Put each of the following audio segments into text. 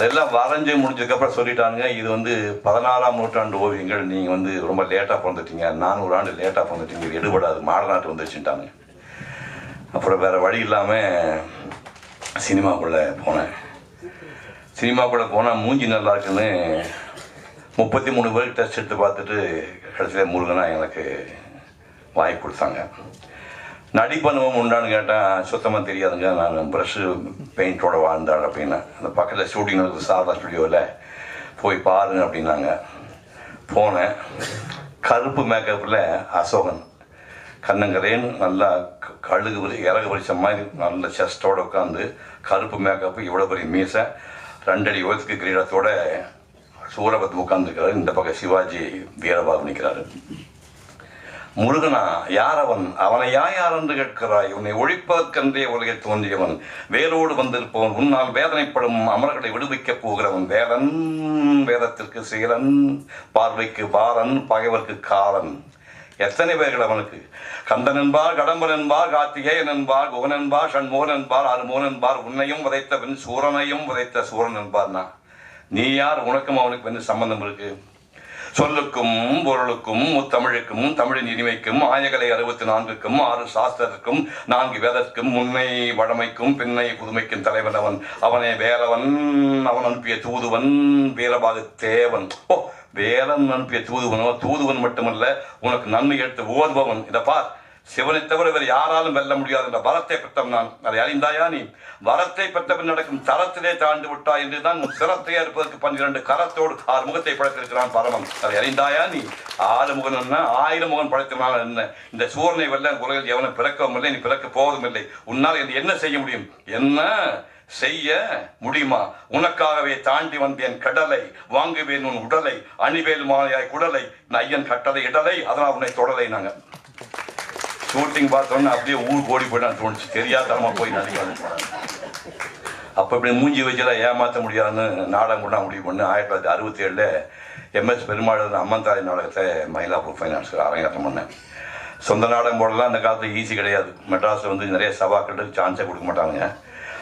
அதெல்லாம் வரைஞ்சி முடிஞ்சதுக்கப்புறம் சொல்லிட்டானுங்க இது வந்து பதினாறாம் நூற்றாண்டு ஓவியங்கள் நீங்கள் வந்து ரொம்ப லேட்டாக பிறந்துட்டீங்க. நானூறு ஆண்டு லேட்டாக பிறந்துட்டீங்க இது எடுபடாது மாடநாட்டு வந்துச்சுட்டாங்க அப்புறம் வேறு வழி இல்லாமல் சினிமாக்குள்ளே போனேன். சினிமாக்குள்ளே போனால் மூஞ்சி நல்லா இருக்குன்னு முப்பத்தி மூணு பேருக்கு டெஸ்ட் எடுத்து பார்த்துட்டு கடைசியில் முருகனாக எனக்கு வாய்ப்பு கொடுத்தாங்க. நடிப்பு உண்டான்னு கேட்டேன் சுத்தமாக தெரியாதுங்க. நான் ப்ரஷ்ஷு பெயிண்டோட வாழ்ந்தாள் அப்படின்னு. அந்த பக்கத்தில் ஷூட்டிங் நடக்குது சாரதா ஸ்டுடியோவில் போய் பாருங்க அப்படின்னாங்க. போனேன். கருப்பு மேக்கப்பில் அசோகன். கண்ணங்கரேன்னு நல்லா க- கழுகு இறகு பறிச்ச மாதிரி நல்ல செஸ்டோடு உட்காந்து கருப்பு மேக்கப்பு இவ்வளோ பெரிய மீசை ரெண்டடி உயரத்துக்கு கிரீடத்தோட சூரபத்து உட்காந்துருக்கிறாரு இந்த பக்கம் சிவாஜி வீரபாபு நிற்கிறாரு முருகனா யார் அவன் அவனை யா யார் என்று கேட்கிறாய்? உன்னை ஒழிப்பதற்கென்றே உலகை தோன்றியவன். வேரோடு வந்திருப்பவன் உன்னால் வேதனைப்படும் அமர்களை விடுவிக்கப் போகிறவன். வேலன் வேதத்திற்கு சீலன் பார்வைக்கு பாலன் பகைவர்க்கு காலன். எத்தனை பேர்கள் அவனுக்கு? கந்தன் என்பார் கடம்பன் என்பார் கார்த்திகேயன் என்பார் குகன் என்பார் ஷண்மோகன் என்பார் அருமோகன் என்பார் உன்னையும் விதைத்த பின் சூரனையும் விதைத்த சூரன் என்பார்னா. நீ யார்? உனக்கும் அவனுக்கு என்ன சம்பந்தம் இருக்கு? சொல்லுக்கும் பொருளுக்கும் முத்தமிழுக்கும் தமிழின் இனிமைக்கும் ஆயகலை அறுபத்தி நான்குக்கும் ஆறு சாஸ்திரத்திற்கும் நான்கு வேதத்திற்கும் முன்னை வழமைக்கும் பின்னை புதுமைக்கும் தலைவன் அவன். அவனே வேலவன் அவன் அனுப்பிய தூதுவன் வீரபாகு தேவன். ஓ வேலன் அனுப்பிய தூதுவனோ தூதுவன் மட்டுமல்ல உனக்கு நன்மை எடுத்து ஓதுபவன். இதை பார் சிவனை தவிர வேறு யாராலும் வெல்ல முடியாது என்ற வரத்தை பெற்றவன் நான். அதை அறிந்தாயா நீ? வரத்தை பெற்றவன் நடக்கும் தரத்திலே தாண்டு விட்டாய் என்றுதான் உன் சிரத்தை அறுப்பதற்கு பன்னிரண்டு கரத்தோடு ஆறு முகத்தை படைத்திருக்கிறான் பரமன். அதை அறிந்தாயா நீ? ஆறு முகன் என்ன? ஆயிரம் முகன் படைத்தவனால் என்ன? இந்த சூரனை வெல்ல உலகில் எவனும் பிறக்கவும் இல்லை நீ பிறக்க போவதும் இல்லை. உன்னால் என்ன செய்ய முடியும்? என்ன? செய்ய முடியுமா? உனக்காகவே தாண்டி வந்தேன் கடலை வாங்குவேன் உன் உடலை அணிவேல் மாலையாய் குடலை நான் ஐயன் கட்டளை இடலை அதனால் உன்னை தொடலை நாங்க ஷூட்டிங் பார்த்தோன்னே அப்படியே ஊருக்கு ஓடி போயிட்டான்னு தோணுச்சு. தெரியாதனமா போய் நடிக்க அப்போ இப்படி மூஞ்சி வச்செல்லாம் ஏமாற்ற முடியாதுன்னு நாடகம் கூட முடிவு பண்ணு ஆயிரத்தி தொள்ளாயிரத்தி அறுபத்தி ஏழில் எம்எஸ் பெருமாள் அம்மன் நாடகத்தை மயிலாப்பூர் ஃபைனான்ஸ் அரங்கேற்றம் பண்ணேன். சொந்த நாடகம் போடலாம். அந்த காலத்தில் ஈஸி கிடையாது. மெட்ராஸில் வந்து நிறைய சபாக்களுக்கு சான்ஸே கொடுக்க மாட்டாங்க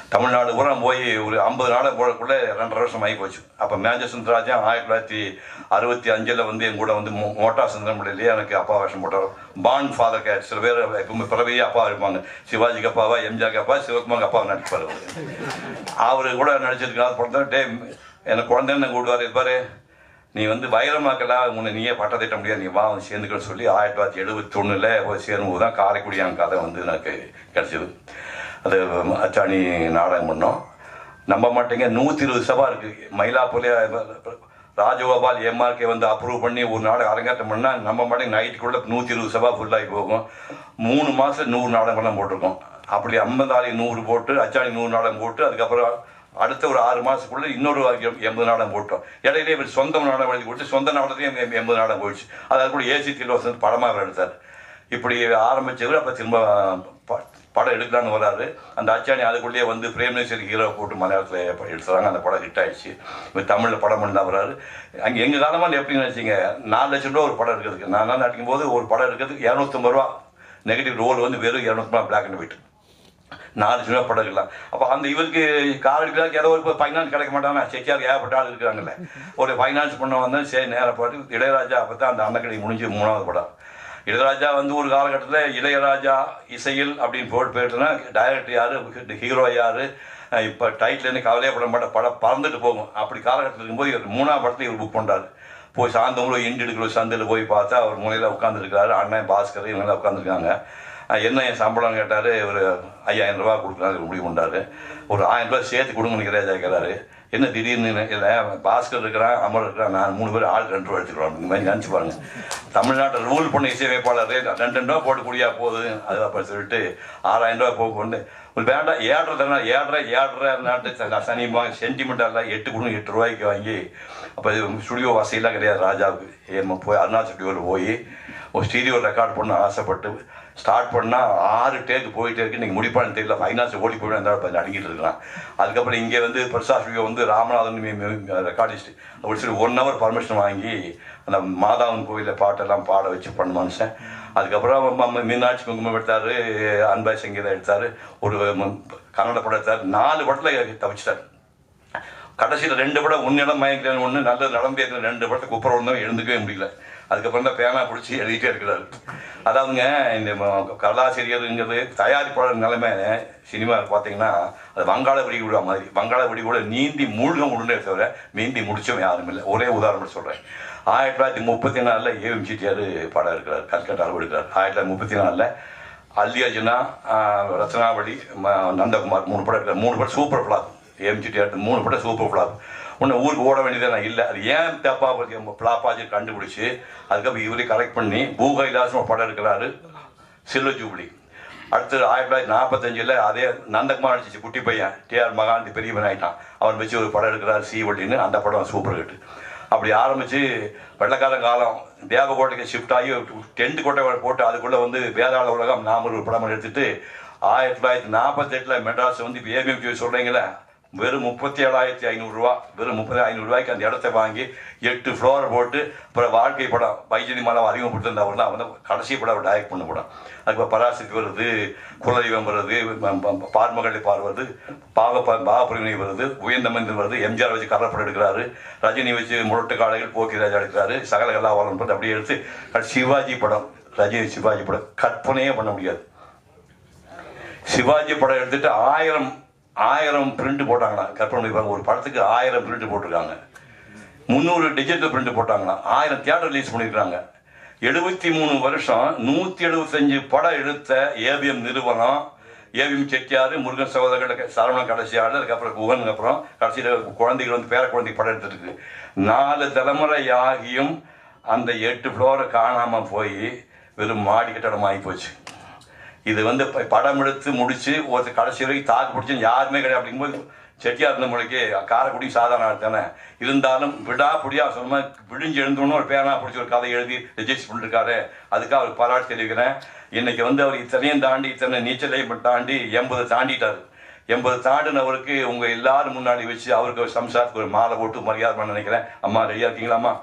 தமிழ்நாடு பூரா போய் ஒரு ஐம்பது நாளை போடக்குள்ளே ரெண்டரை வருஷம் ஆகி போச்சு. அப்போ மேஜர் சுந்தரராஜா ஆயிரத்தி தொள்ளாயிரத்தி அறுபத்தி அஞ்சில் வந்து என் கூட வந்து மோ- சுந்தரம் சுந்தரமுடியிலேயே எனக்கு அப்பா வேஷம் போட்டார். பான் ஃபாதர் கேட் சில பேர் எப்பவுமே பிறவையே அப்பா இருப்பாங்க. சிவாஜிக்கு அப்பாவா எம்ஜிஆருக்கு அப்பா சிவகுமாருக்கு அப்பா நடிப்பார் அவர். அவரு கூட நடிச்சிருக்காரு பிறந்த டே எனக்கு குழந்தைன்னு கூடுவார் இருப்பாரு நீ வந்து வைரமாக்கெல்லாம் உன்னை நீயே பட்டம் திட்ட முடியாது. நீ வா வந்து சேர்ந்துக்கன்னு சொல்லி ஆயிரத்தி தொள்ளாயிரத்தி எழுபத்தி ஒன்றில் போய் சேரும்போது தான் காரைக்குடியான் கதை வந்து எனக்கு கிடச்சிது. அது அச்சாணி நாடகம் பண்ணோம். நம்ப மாட்டேங்க நூற்றி இருபது சபா இருக்குது மயிலாப்பூர்லேயே ராஜகோபால் எம்ஆர்கே வந்து அப்ரூவ் பண்ணி ஒரு நாடகம் அரங்கேற்றம் பண்ணால் நம்ம மாட்டேங்க நைட்டுக்குள்ளே நூற்றி இருபது சபா ஃபுல்லாகி போகும். மூணு மாதம் நூறு நாடகம்லாம் போட்டிருக்கோம். அப்படி ஐம்பதாளி நூறு போட்டு அச்சாணி நூறு நாடகம் போட்டு அதுக்கப்புறம் அடுத்த ஒரு ஆறு மாதத்துக்குள்ளே இன்னொரு எண்பது நாடகம் போட்டோம். இடையிலே இவர் சொந்த நாடகம் எழுதி கொடுத்து சொந்த நாடகத்தையும் எண்பது நாடகம் போயிடுச்சு. அது கூட ஏசி திலோசன் படமாக எடுத்தார். இப்படி ஆரம்பிச்சவர் அப்போ திரும்ப படம் எடுக்கலான்னு வராரு அந்த அச்சாணி அதுக்குள்ளேயே வந்து பிரேம்நேஸ்வரி ஹீரோ போட்டு மலையாளத்தில் எடுத்துறாங்க. அந்த படம் ஹிட் ஆயிடுச்சு. இப்போ தமிழில் படம் பண்ணா வராரு அங்கே எங்கள் காலமாக எப்படின்னு வச்சிங்க நாலு லட்சம் ரூபா ஒரு படம் இருக்கிறதுக்கு நான் நடிக்கும் போது ஒரு படம் இருக்கிறதுக்கு இரநூத்தம்பது ரூபா நெகட்டிவ் ரோல் வந்து வெறும் இரநூத்தம்பது பிளாக் அண்ட் ஒயிட் நாலு சினிமா படம் இருக்கலாம் அப்போ அந்த இவருக்கு கார் எடுக்கிறதுக்கு ஏதோ ஒரு ஃபைனான்ஸ் கிடைக்க மாட்டாங்க செக்கியார் ஏகப்பட்ட ஆள் இருக்கிறாங்கல்ல. ஒரு ஃபைனான்ஸ் பண்ண வந்தால் சரி நேரம் பாட்டு இளையராஜா அப்போ தான் அந்த அன்னக்கடை முடிஞ்சு மூணாவது படம். இளையராஜா வந்து ஒரு காலகட்டத்தில் இளையராஜா இசையில் அப்படின்னு போட்டு போயிட்டுனா டைரக்டர் யார்? ஹீரோ யார்? இப்போ டைட்டில் கவலையே பட மாட்டேன். படம் பறந்துட்டு போகும். அப்படி காலகட்டத்தில் இருக்கும்போது இவர் மூணாவது படத்தை இவர் புக் பண்ணுறாரு போய் சாயந்தரம் இண்டு எடுக்கிற சந்தையில் போய் பார்த்தா அவர் முனையில் உட்காந்துருக்காரு அண்ணன் பாஸ்கர் இவங்களாம் உட்காந்துருக்காங்க என்ன என் சம்பளம் கேட்டார் ஒரு ஐயாயிரம் ரூபா கொடுக்குறாரு முடிவு பண்ணாரு ஒரு ஆயிரம் ரூபா சேர்த்து கொடுங்கன்னு கிரேஜா கேட்குறாரு என்ன திடீர்னு இல்லை பாஸ்கர் இருக்கிறான் அமர் இருக்கிறான் நான் மூணு பேர் ஆள் ரெண்டு ரூபா எடுத்துக்கிறோம். இந்த மாதிரி நினச்சி பாருங்க. தமிழ்நாட்டில் ரூல் பண்ண இசையமைப்பாளர் ரெண்டு ரெண்டு ரூபா போட்டு குடியா போகுது. அது அப்போ சொல்லிட்டு ஆறாயிரம் ரூபா போக கொண்டு ஒரு வேண்டாம் ஏடுறதுனா ஏழரை ஏழரை நாட்டு சனிமா சென்டிமெண்டெல்லாம் எட்டு கொடுங்க எட்டு ரூபாய்க்கு வாங்கி அப்போ ஸ்டுடியோ வசதியெல்லாம் கிடையாது ராஜாவுக்கு. ஏமா போய் அருணா ஸ்டுடியோவில் போய் ஒரு ஸ்டீரியோ ரெக்கார்ட் பண்ண ஆசைப்பட்டு ஸ்டார்ட் பண்ணால் ஆறு டேக்கு போயிட்டே இருக்கு. நீங்கள் முடிப்பான்னு தெரியல. ஃபைனான்ஸ் ஓடி போயிடும் அந்த நடிக்கிட்டு இருக்கிறான் அதுக்கப்புறம் இங்கே வந்து பிரசாத் ஸ்டுடியோ வந்து ராமநாதன் ரெக்கார்டிஸ்ட் அப்படி சொல்லி ஒன் ஹவர் பர்மிஷன் வாங்கி அந்த மாதாவன் கோயிலில் பாட்டெல்லாம் பாட வச்சு பண்ண மனுஷன் அதுக்கப்புறம் மீனாட்சி குங்குமம் எடுத்தார் அன்பாய் சங்கீதம் எடுத்தார் ஒரு கன்னட படம் எடுத்தார் நாலு படத்தில் தவிச்சிட்டார். கடைசியில் ரெண்டு படம் ஒன்னிடம் மயக்கிறேன் ஒன்று நல்ல நடந்தேன் ரெண்டு படத்தை குப்புறம் ஒன்றும் எழுந்துக்கவே முடியல. அதுக்கப்புறம் தான் பேனா பிடிச்சி எழுதிட்டே இருக்கிறாரு. அதாவதுங்க இந்த ம- கலாசிரியருங்கிறது தயாரிப்பாளர் நிலைமை சினிமாவில் பார்த்தீங்கன்னா அது வங்காள விரிகுடா மாதிரி. வங்காள விரிகுடா நீந்தி மூழ்க முடிஞ்சே தவிர மீந்தி முடிச்சவன் யாரும் இல்லை. ஒரே உதாரணம் சொல்கிறேன் ஆயிரத்தி தொள்ளாயிரத்தி முப்பத்தி நாலில் ஏஎம் செட்டியார் படம் இருக்கிறார் கல்கட்டாவில் எடுக்கிறார். ஆயிரத்தி தொள்ளாயிரத்தி முப்பத்தி நாலில் அல்லி அர்ஜுனா ரத்னாவளி நந்தகுமார் மூணு படம் இருக்கிறார் மூணு படம் சூப்பர் ஃப்ளாப் ஏஎம் செட்டியார் மூணு படம் சூப்பர் ஃப்ளாப் ஒன்று ஊருக்கு ஓட வேண்டியதே நான் இல்லை. அது ஏன் தப்பா ஃப்ளாப்பாச்சு கண்டுபிடிச்சி அதுக்கப்புறம் இவரையும் கரெக்ட் பண்ணி பூகைலாசம் ஒரு படம் இருக்கிறாரு சில்வ ஜூப்ளி அடுத்து ஆயிரத்தி தொள்ளாயிரத்தி நாற்பத்தஞ்சில் அதே நந்தகுமார் நடிச்சு குட்டி பையன். டிஆர் மகாந்தி பெரியவன் ஆயிட்டான். அவன் வச்சு ஒரு படம் எடுக்கிறார் சி வட்டின்னு அந்த படம் சூப்பர் ஹிட் அப்படி ஆரம்பித்து வெள்ளக்காரன் காலம். தேவகோட்டைக்கு ஷிஃப்ட் ஆகி டென்ட் கோட்டை போட்டு அதுக்குள்ளே வந்து வேதாள உலகம் நாம ஒரு படம் எடுத்துட்டு ஆயிரத்தி தொள்ளாயிரத்தி நாற்பத்தெட்டில் மெட்ராஸ் வந்து இப்போ ஏபிஎம் சொல்கிறீங்களே வெறும் முப்பத்தி ஏழாயிரத்தி ஐநூறுரூவா வெறும் முப்பது ஐநூறுரூவாய்க்கு அந்த இடத்த வாங்கி எட்டு ஃப்ளோர் போட்டு அப்புறம் வாழ்க்கை படம் வைஜதி மலம் அறிமுகப்படுத்திருந்தவர் தான். வந்து கடைசி படம் அவர் டைரக்ட் பண்ண படம். அதுக்கு பராசக்தி வருது குலதெய்வம் வருது ம- பார்மகளை பார்வது பாக பாகப்பிரிவினை வருது உயர்ந்த மனிதன் வருது எம்ஜிஆர் வச்சு கரப்படம் எடுக்கிறாரு ரஜினி வச்சு முரட்டு காளைகள் போக்கி ராஜா எடுக்கிறாரு சகல கலாவரம் பண்ணி அப்படியே எடுத்து கடைசி சிவாஜி படம் ரஜினி சிவாஜி படம். கற்பனையே பண்ண முடியாது. சிவாஜி படம் எடுத்துட்டு ஆயிரம் ஆயிரம் பிரிண்ட் போட்டாங்களாம் கற்பனை பண்ணிப்பாங்க ஒரு படத்துக்கு ஆயிரம் பிரிண்ட் போட்டிருக்காங்க. முந்நூறு டிஜிட்டல் பிரிண்ட் போட்டாங்களாம் ஆயிரம் தியேட்டர் ரிலீஸ் பண்ணியிருக்காங்க எழுபத்தி மூணு வருஷம் நூற்றி எழுபத்தஞ்சு படம் எடுத்த ஏவிஎம் நிறுவனம் ஏவிஎம் செட்டியார் முருகன் சகோதரர்கள் சரவணன் கடைசி அதுக்கப்புறம் குகனுக்கு அப்புறம் கடைசியில் குழந்தைகள் வந்து பேர குழந்தை படம் எடுத்துருக்கு. நாலு தலைமுறை ஆகியும் அந்த எட்டு ஃப்ளோரை காணாமல் போய் வெறும் மாடி கட்டடம் ஆகி போச்சு. இது வந்து படம் எடுத்து முடிச்சு ஒருத்தர் கடைசி வரைக்கும் தாக்கு பிடிச்சி யாருமே கிடையாது. அப்படிங்கும்போது செட்டியார் இருந்த மொழிக்கு காரக்குடி சாதாரண தானே. இருந்தாலும் விடாப்பிடியா சொன்ன விழிஞ்சு எழுந்தோன்னு ஒரு பேனா பிடிச்சி ஒரு கதை எழுதி ரெஜிஸ்டர் பண்ணிருக்காரு. அதுக்காக அவருக்கு பாராட்டு தெரிவிக்கிறேன். இன்னைக்கு வந்து அவர் இத்தனையும் தாண்டி இத்தனை நீச்சலையும் தாண்டி எண்பது தாண்டிட்டார். எண்பது தாண்டினவருக்கு உங்க எல்லாரும் முன்னாடி வச்சு அவருக்கு ஒரு சம்சாரத்துக்கு ஒரு மாலை போட்டு மரியாதை பண்ண நினைக்கிறேன். அம்மா ரெடியா இருக்கீங்களா அம்மா?